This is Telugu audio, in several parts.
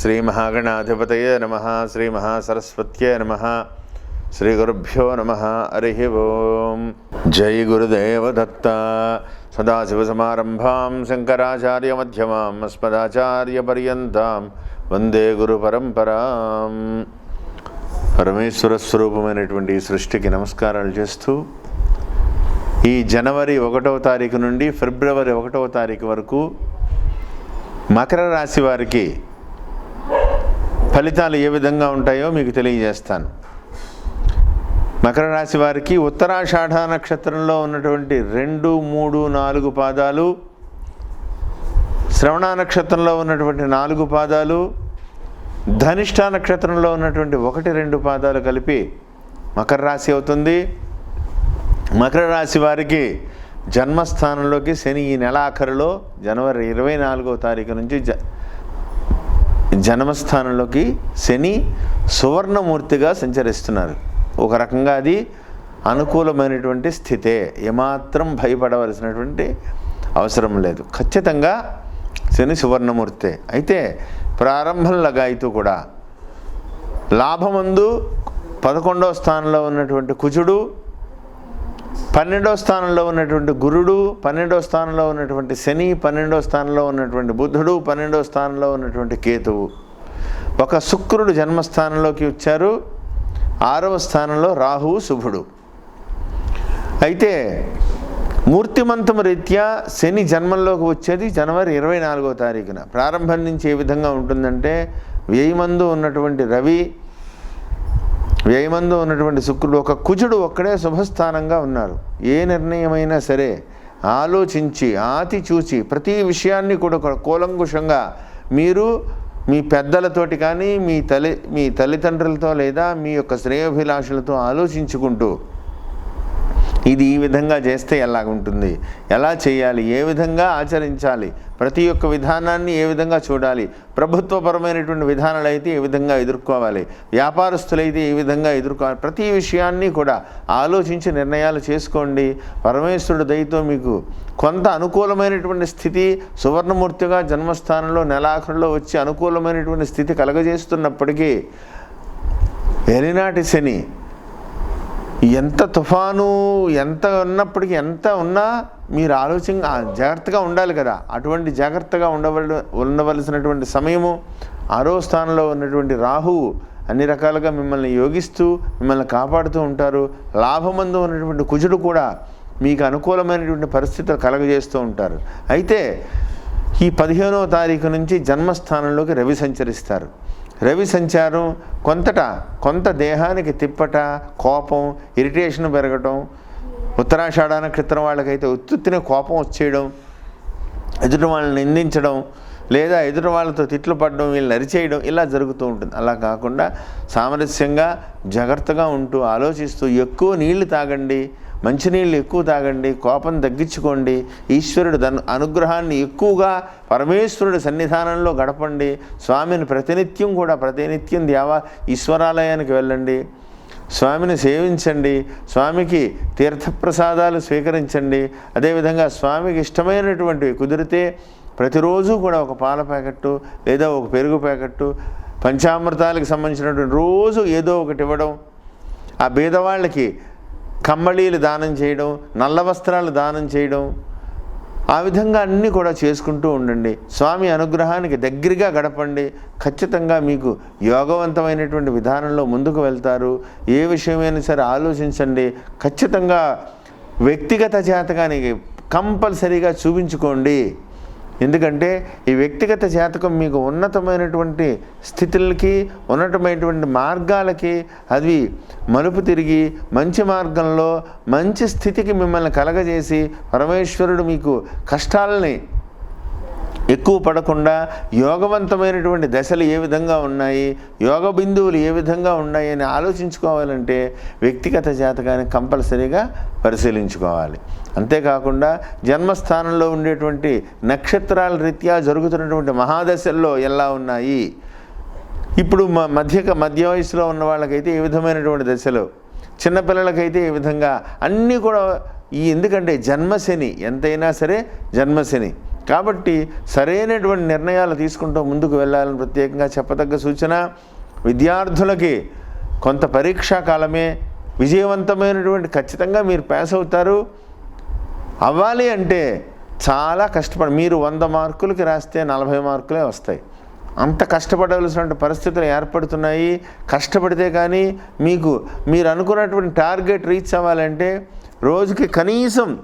శ్రీ మహాగణాధిపతయే నమ శ్రీ మహాసరస్వత్యే నమ శ్రీ గురుభ్యో నమ హరి ఓం. జై గురుదేవ దత్త సదాశివసమారంభాం శంకరాచార్యమ్యమాం అస్మదాచార్యపర్యంతం. వందే గురు పరంపరాం పరమేశ్వర స్వరూపమైనటువంటి సృష్టికి నమస్కారాలు చేస్తూ ఈ జనవరి ఒకటవ తారీఖు నుండి ఫిబ్రవరి ఒకటవ తారీఖు వరకు మకర రాశి వారికి ఫలితాలు ఏ విధంగా ఉంటాయో మీకు తెలియజేస్తాను. మకర రాశి వారికి ఉత్తరాషాఢ నక్షత్రంలో ఉన్నటువంటి రెండు మూడు నాలుగు పాదాలు శ్రవణ నక్షత్రంలో ఉన్నటువంటి నాలుగు పాదాలు ధనిష్ట నక్షత్రంలో ఉన్నటువంటి ఒకటి రెండు పాదాలు కలిపి మకర రాశి అవుతుంది. మకర రాశి వారికి జన్మస్థానంలోకి శని ఈ నెలాఖరులో జనవరి ఇరవై నాలుగో తారీఖు నుంచి జ జన్మస్థానంలోకి శని సువర్ణమూర్తిగా సంచరిస్తున్నారు. ఒక రకంగా అది అనుకూలమైనటువంటి స్థితే. ఏమాత్రం భయపడవలసినటువంటి అవసరం లేదు. ఖచ్చితంగా శని సువర్ణమూర్తే. అయితే ప్రారంభం లగాయితూ కూడా లాభమందు పదకొండవ స్థానంలో ఉన్నటువంటి కుజుడు పన్నెండవ స్థానంలో ఉన్నటువంటి గురుడు పన్నెండవ స్థానంలో ఉన్నటువంటి శని పన్నెండవ స్థానంలో ఉన్నటువంటి బుద్ధుడు పన్నెండో స్థానంలో ఉన్నటువంటి కేతువు. ఒక శుక్రుడు జన్మస్థానంలోకి వచ్చారు. ఆరవ స్థానంలో రాహువు శుభుడు. అయితే మూర్తిమంతం రీత్యా శని జన్మంలోకి వచ్చేది జనవరి ఇరవై నాలుగో తారీఖున. ప్రారంభం నుంచి ఏ విధంగా ఉంటుందంటే వ్యయమందు ఉన్నటువంటి రవి వ్యయమందు ఉన్నటువంటి శుక్రుడు ఒక కుజుడు ఒక్కడే శుభస్థానంగా ఉన్నారు. ఏ నిర్ణయమైనా సరే ఆలోచించి ఆతి చూచి ప్రతి విషయాన్ని కూడా ఒక కూలంకుషంగా మీరు మీ పెద్దలతోటి కానీ మీ తల్లి మీ తల్లిదండ్రులతో లేదా మీ యొక్క శ్రేయోభిలాషులతో ఆలోచించుకుంటూ ఇది ఈ విధంగా చేస్తే ఎలాగుంటుంది? ఎలా చేయాలి? ఏ విధంగా ఆచరించాలి? ప్రతి ఒక్క విధానాన్ని ఏ విధంగా చూడాలి? ప్రభుత్వపరమైనటువంటి విధానాలు అయితే ఏ విధంగా ఎదుర్కోవాలి? వ్యాపారస్తులైతే ఏ విధంగా ఎదుర్కోవాలి? ప్రతి విషయాన్ని కూడా ఆలోచించి నిర్ణయాలు చేసుకోండి. పరమేశ్వరుడు దయతో మీకు కొంత అనుకూలమైనటువంటి స్థితి సువర్ణమూర్తిగా జన్మస్థానంలో నెలాఖరులో వచ్చి అనుకూలమైనటువంటి స్థితి కలగజేస్తున్నప్పటికీ ఎలినాటి శని ఎంత తుఫాను ఎంత ఉన్నప్పటికీ ఎంత ఉన్నా మీరు ఆలోచన జాగ్రత్తగా ఉండాలి కదా. అటువంటి జాగ్రత్తగా ఉండవల ఉండవలసినటువంటి సమయము ఆరో స్థానంలో ఉన్నటువంటి రాహువు అన్ని రకాలుగా మిమ్మల్ని యోగిస్తూ మిమ్మల్ని కాపాడుతూ ఉంటారు. లాభమందు ఉన్నటువంటి కుజుడు కూడా మీకు అనుకూలమైనటువంటి పరిస్థితులు కలగజేస్తూ ఉంటారు. అయితే ఈ పదిహేనవ తారీఖు నుంచి జన్మస్థానంలోకి రవి సంచరిస్తారు. రవి సంచారం కొంతట కొంత దేహానికి తిప్పట కోపం ఇరిటేషన్ పెరగటం ఉత్తరాషాఢ నక్షత్రం వాళ్ళకైతే ఉత్తుత్తిన కోపం వచ్చేయడం ఎదుటి వాళ్ళని నిందించడం లేదా ఎదుటి వాళ్ళతో తిట్లు పడడం వీళ్ళని అరిచేయడం ఇలా జరుగుతూ ఉంటుంది. అలా కాకుండా సామరస్యంగా జాగ్రత్తగా ఉంటూ ఆలోచిస్తూ ఎక్కువ నీళ్ళు తాగండి మంచినీళ్ళు ఎక్కువ తాగండి కోపం తగ్గించుకోండి ఈశ్వరుడు దన్ అనుగ్రహాన్ని ఎక్కువగా పరమేశ్వరుడి సన్నిధానంలో గడపండి స్వామిని ప్రతినిత్యం కూడా ప్రతినిత్యం దేవా ఈశ్వరాలయానికి వెళ్ళండి స్వామిని సేవించండి స్వామికి తీర్థప్రసాదాలు స్వీకరించండి అదేవిధంగా స్వామికి ఇష్టమైనటువంటివి కుదిరితే ప్రతిరోజు కూడా ఒక పాల ప్యాకెట్టు లేదా ఒక పెరుగు ప్యాకెట్టు పంచామృతాలకు సంబంధించినటువంటి రోజు ఏదో ఒకటి ఇవ్వడం ఆ బీదవాళ్ళకి కమ్మళీలు దానం చేయడం నల్ల వస్త్రాలు దానం చేయడం ఆ విధంగా అన్నీ కూడా చేసుకుంటూ ఉండండి. స్వామి అనుగ్రహానికి దగ్గరగా గడపండి. ఖచ్చితంగా మీకు యోగవంతమైనటువంటి విధానంలో ముందుకు వెళ్తారు. ఏ విషయమైనా సరే ఆలోచించండి. ఖచ్చితంగా వ్యక్తిగత జాతకానికి కంపల్సరీగా చూపించుకోండి. ఎందుకంటే ఈ వ్యక్తిగత జాతకం మీకు ఉన్నతమైనటువంటి స్థితులకి ఉన్నతమైనటువంటి మార్గాలకి అది మలుపు తిరిగి మంచి మార్గంలో మంచి స్థితికి మిమ్మల్ని కలగజేసి పరమేశ్వరుడు మీకు కష్టాలని ఎక్కువ పడకుండా యోగవంతమైనటువంటి దశలు ఏ విధంగా ఉన్నాయి యోగ బిందువులు ఏ విధంగా ఉన్నాయి అని ఆలోచించుకోవాలంటే వ్యక్తిగత జాతకాన్ని కంపల్సరీగా పరిశీలించుకోవాలి. అంతేకాకుండా జన్మస్థానంలో ఉండేటువంటి నక్షత్రాల రీత్యా జరుగుతున్నటువంటి మహాదశల్లో ఎలా ఉన్నాయి? ఇప్పుడు మ మధ్య మధ్య వయసులో ఉన్న వాళ్ళకైతే ఏ విధమైనటువంటి దశలు? చిన్నపిల్లలకైతే ఏ విధంగా? అన్నీ కూడా ఈ ఎందుకంటే జన్మశని ఎంతైనా సరే జన్మశని. కాబట్టి సరైనటువంటి నిర్ణయాలు తీసుకుంటూ ముందుకు వెళ్ళాలని ప్రత్యేకంగా చెప్పదగ్గ సూచన విద్యార్థులకి కొంత పరీక్షా కాలమే విజయవంతమైనటువంటి ఖచ్చితంగా మీరు పాస్ అవుతారు. అవ్వాలి అంటే చాలా కష్టపడి మీరు వంద మార్కులకి రాస్తే నలభై మార్కులే వస్తాయి. అంత కష్టపడవలసినటువంటి పరిస్థితులు ఏర్పడుతున్నాయి. కష్టపడితే కానీ మీకు మీరు అనుకున్నటువంటి టార్గెట్ రీచ్ అవ్వాలంటే రోజుకి కనీసం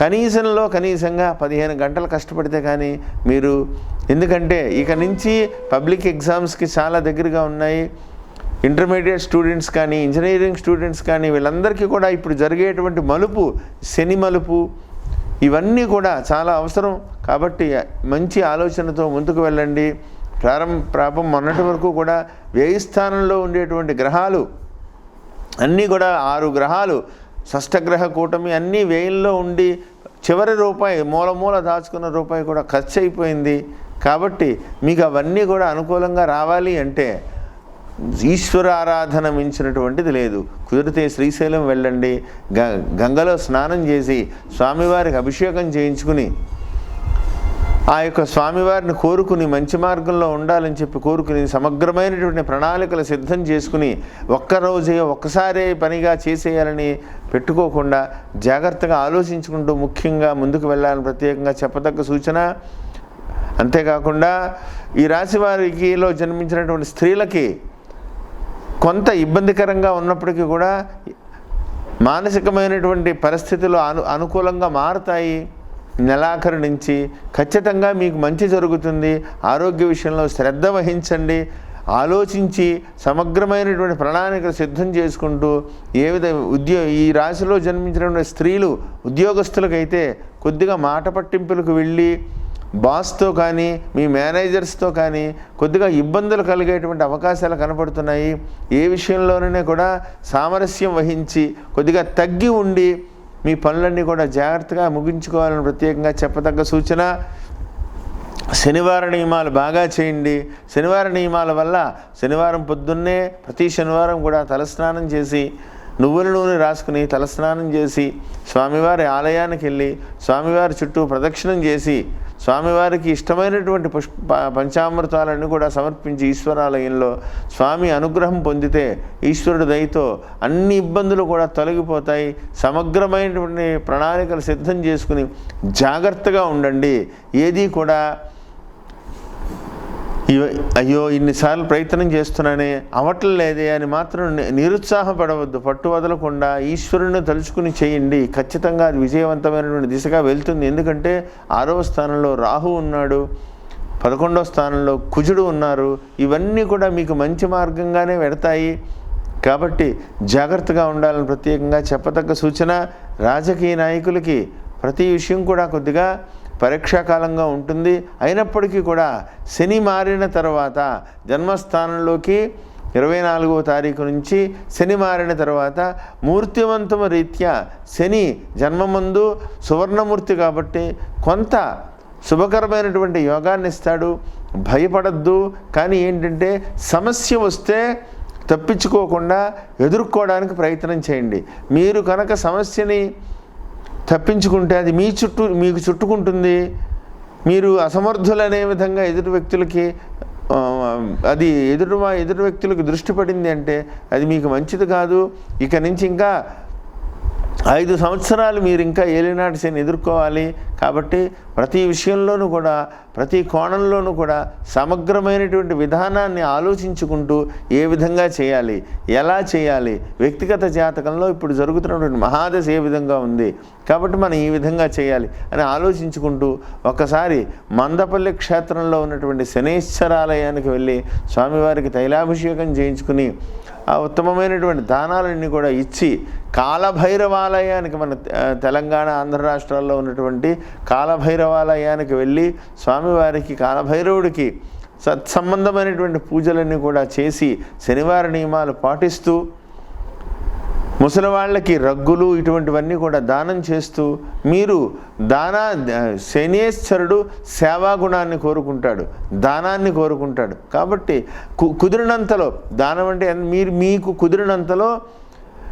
కనీసంలో కనీసంగా పదిహేను గంటలు కష్టపడితే కానీ మీరు ఎందుకంటే ఇక నుంచి పబ్లిక్ ఎగ్జామ్స్కి చాలా దగ్గరగా ఉన్నాయి. ఇంటర్మీడియట్ స్టూడెంట్స్ కానీ ఇంజనీరింగ్ స్టూడెంట్స్ కానీ వీళ్ళందరికీ కూడా ఇప్పుడు జరిగేటువంటి మలుపు శని మలుపు ఇవన్నీ కూడా చాలా అవసరం. కాబట్టి మంచి ఆలోచనతో ముందుకు వెళ్ళండి. ప్రారంభ ప్రాపం మొన్నటి వరకు కూడా వ్యయస్థానంలో ఉండేటువంటి గ్రహాలు అన్నీ కూడా ఆరు గ్రహాలు షష్టగ్రహ కూటమి అన్నీ వ్యయంలో ఉండి చివరి రూపాయి మూల మూల దాచుకున్న రూపాయి కూడా ఖర్చు అయిపోయింది. కాబట్టి మీకు అవన్నీ కూడా అనుకూలంగా రావాలి అంటే ఈశ్వర ఆరాధన మించినటువంటిది లేదు. కుదిరితే శ్రీశైలం వెళ్ళండి. గ గంగలో స్నానం చేసి స్వామివారికి అభిషేకం చేయించుకుని ఆ యొక్క స్వామివారిని కోరుకుని మంచి మార్గంలో ఉండాలని చెప్పి కోరుకుని సమగ్రమైనటువంటి ప్రణాళికలు సిద్ధం చేసుకుని ఒక్కరోజే ఒక్కసారే పనిగా చేసేయాలని పెట్టుకోకుండా జాగ్రత్తగా ఆలోచించుకుంటూ ముఖ్యంగా ముందుకు వెళ్ళాలని ప్రత్యేకంగా చెప్పదగ్గ సూచన. అంతేకాకుండా ఈ రాశి వారికిలో జన్మించినటువంటి స్త్రీలకి కొంత ఇబ్బందికరంగా ఉన్నప్పటికీ కూడా మానసికమైనటువంటి పరిస్థితులు అను అనుకూలంగా మారుతాయి. నెలాఖరు నుంచి ఖచ్చితంగా మీకు మంచి జరుగుతుంది. ఆరోగ్య విషయంలో శ్రద్ధ వహించండి. ఆలోచించి సమగ్రమైనటువంటి ప్రణాళికలు సిద్ధం చేసుకుంటూ ఏ విధ ఉద్యో ఈ రాశిలో జన్మించినటువంటి స్త్రీలు ఉద్యోగస్తులకైతే కొద్దిగా మాట పట్టింపులకు వెళ్ళి బాస్తో కానీ మీ మేనేజర్స్తో కానీ కొద్దిగా ఇబ్బందులు కలిగేటువంటి అవకాశాలు కనపడుతున్నాయి. ఏ విషయంలోనైనా కూడా సామరస్యం వహించి కొద్దిగా తగ్గి ఉండి మీ పనులన్నీ కూడా జాగ్రత్తగా ముగించుకోవాలని ప్రత్యేకంగా చెప్పదగ్గ సూచన. శనివార నియమాలు బాగా చేయండి. శనివార నియమాల వల్ల శనివారం పొద్దున్నే ప్రతి శనివారం కూడా తలస్నానం చేసి నువ్వుల నూనె రాసుకుని తలస్నానం చేసి స్వామివారి ఆలయానికి వెళ్ళి స్వామివారి చుట్టూ ప్రదక్షిణం చేసి స్వామివారికి ఇష్టమైనటువంటి పుష్ప పంచామృతాలన్నీ కూడా సమర్పించి ఈశ్వరాలయంలో స్వామి అనుగ్రహం పొందితే ఈశ్వరుడు దయతో అన్ని ఇబ్బందులు కూడా తొలగిపోతాయి. సమగ్రమైనటువంటి ప్రణాళికలు సిద్ధం చేసుకుని జాగ్రత్తగా ఉండండి. ఏది కూడా అయ్యో ఇన్నిసార్లు ప్రయత్నం చేస్తున్నానే అవట్లేదే అని మాత్రం ని- నిరుత్సాహపడవద్దు. పట్టు వదలకుండా ఈశ్వరుని తలుచుకుని చేయండి. ఖచ్చితంగా అది విజయవంతమైనటువంటి దిశగా వెళ్తుంది. ఎందుకంటే ఆరవ స్థానంలో రాహు ఉన్నాడు పదకొండవ స్థానంలో కుజుడు ఉన్నారు. ఇవన్నీ కూడా మీకు మంచి మార్గంగానే వెడతాయి. కాబట్టి జాగ్రత్తగా ఉండాలని ప్రత్యేకంగా చెప్పదగ్గ సూచన రాజకీయ నాయకులకి ప్రతి విషయం కూడా కొద్దిగా పరీక్షాకాలంగా ఉంటుంది. అయినప్పటికీ కూడా శని మారిన తర్వాత జన్మస్థానంలోకి ఇరవై నాలుగవ తారీఖు నుంచి శని మారిన తర్వాత మూర్తివంతమ రీత్యా శని జన్మమందు సువర్ణమూర్తి కాబట్టి కొంత శుభకరమైనటువంటి యోగాన్ని ఇస్తాడు భయపడద్దు. కానీ ఏంటంటే సమస్య వస్తే తప్పించుకోకుండా ఎదుర్కోవడానికి ప్రయత్నం చేయండి. మీరు కనుక సమస్యని తప్పించుకుంటే అది మీ చుట్టూ మీకు చుట్టుకుంటుంది. మీరు అసమర్థులనే విధంగా ఎదుటి వ్యక్తులకి అది ఎదుటి ఎదురు ఎదుటి వ్యక్తులకు దృష్టి పడింది అంటే అది మీకు మంచిది కాదు. ఇక నుంచి ఇంకా ఐదు సంవత్సరాలు మీరు ఇంకా ఏలినాటి శని ఎదుర్కోవాలి కాబట్టి ప్రతి విషయంలోనూ కూడా ప్రతి కోణంలోనూ కూడా సమగ్రమైనటువంటి విధానాన్ని ఆలోచించుకుంటూ ఏ విధంగా చేయాలి ఎలా చేయాలి వ్యక్తిగత జాతకంలో ఇప్పుడు జరుగుతున్నటువంటి మహాదశ ఏ విధంగా ఉంది కాబట్టి మనం ఈ విధంగా చేయాలి అని ఆలోచించుకుంటూ ఒకసారి మందపల్లి క్షేత్రంలో ఉన్నటువంటి శనేశ్వరాలయానికి వెళ్ళి స్వామివారికి తైలాభిషేకం చేయించుకుని ఆ ఉత్తమమైనటువంటి దానాలన్నీ కూడా ఇచ్చి కాలభైరవాలయానికి మన తెలంగాణ ఆంధ్ర రాష్ట్రాల్లో ఉన్నటువంటి కాలభైరవాలయానికి వెళ్ళి స్వామివారికి కాలభైరవుడికి సత్సంబంధమైనటువంటి పూజలన్నీ కూడా చేసి శనివార నియమాలు పాటిస్తూ ముసలి వాళ్ళకి రగ్గులు ఇటువంటివన్నీ కూడా దానం చేస్తూ మీరు దానా శనేశ్వరుడు సేవాగుణాన్ని కోరుకుంటాడు దానాన్ని కోరుకుంటాడు. కాబట్టి కు కుదిరినంతలో దానం అంటే మీరు మీకు కుదిరినంతలో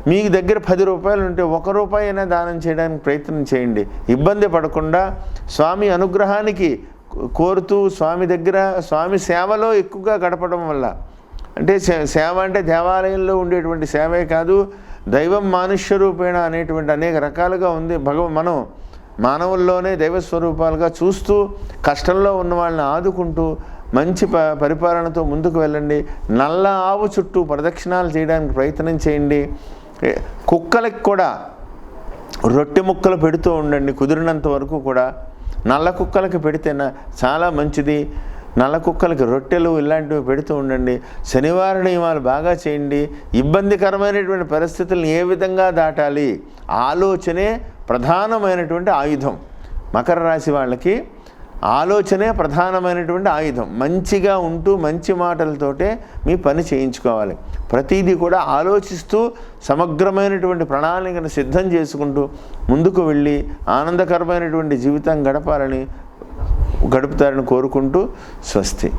మీకు దగ్గర పది రూపాయలు ఉంటే ఒక రూపాయి అయినా దానం చేయడానికి ప్రయత్నం చేయండి. ఇబ్బంది పడకుండా స్వామి అనుగ్రహానికి కోరుతూ స్వామి దగ్గర స్వామి సేవలో ఎక్కువగా గడపడం వల్ల. అంటే సేవ అంటే దేవాలయంలో ఉండేటువంటి సేవే కాదు దైవం మానుష్య రూపేణ అనేటువంటి అనేక రకాలుగా ఉంది. భగవ మనం మానవుల్లోనే దైవ స్వరూపాలుగా చూస్తూ కష్టంలో ఉన్న వాళ్ళని ఆదుకుంటూ మంచి ప పరిపాలనతో ముందుకు వెళ్ళండి. నల్ల ఆవు చుట్టూ ప్రదక్షిణాలు చేయడానికి ప్రయత్నం చేయండి. కుక్కలకి కూడా రొట్టె ముక్కలు పెడుతూ ఉండండి కుదిరినంత వరకు కూడా. నల్ల కుక్కలకి పెడితే చాలా మంచిది. నల్ల కుక్కలకి రొట్టెలు ఇలాంటివి పెడుతూ ఉండండి. శనివార నియమాలు బాగా చేయండి. ఇబ్బందికరమైనటువంటి పరిస్థితులను ఏ విధంగా దాటాలి? ఆలోచనే ప్రధానమైనటువంటి ఆయుధం. మకర రాశి వాళ్ళకి ఆలోచనే ప్రధానమైనటువంటి ఆయుధం. మంచిగా ఉంటూ మంచి మాటలతోటే మీ పని చేయించుకోవాలి. ప్రతిదీ కూడా ఆలోచిస్తూ సమగ్రమైనటువంటి ప్రణాళికను సిద్ధం చేసుకుంటూ ముందుకు వెళ్ళి ఆనందకరమైనటువంటి జీవితం గడపాలని గడుపుతారని కోరుకుంటూ స్వస్తి.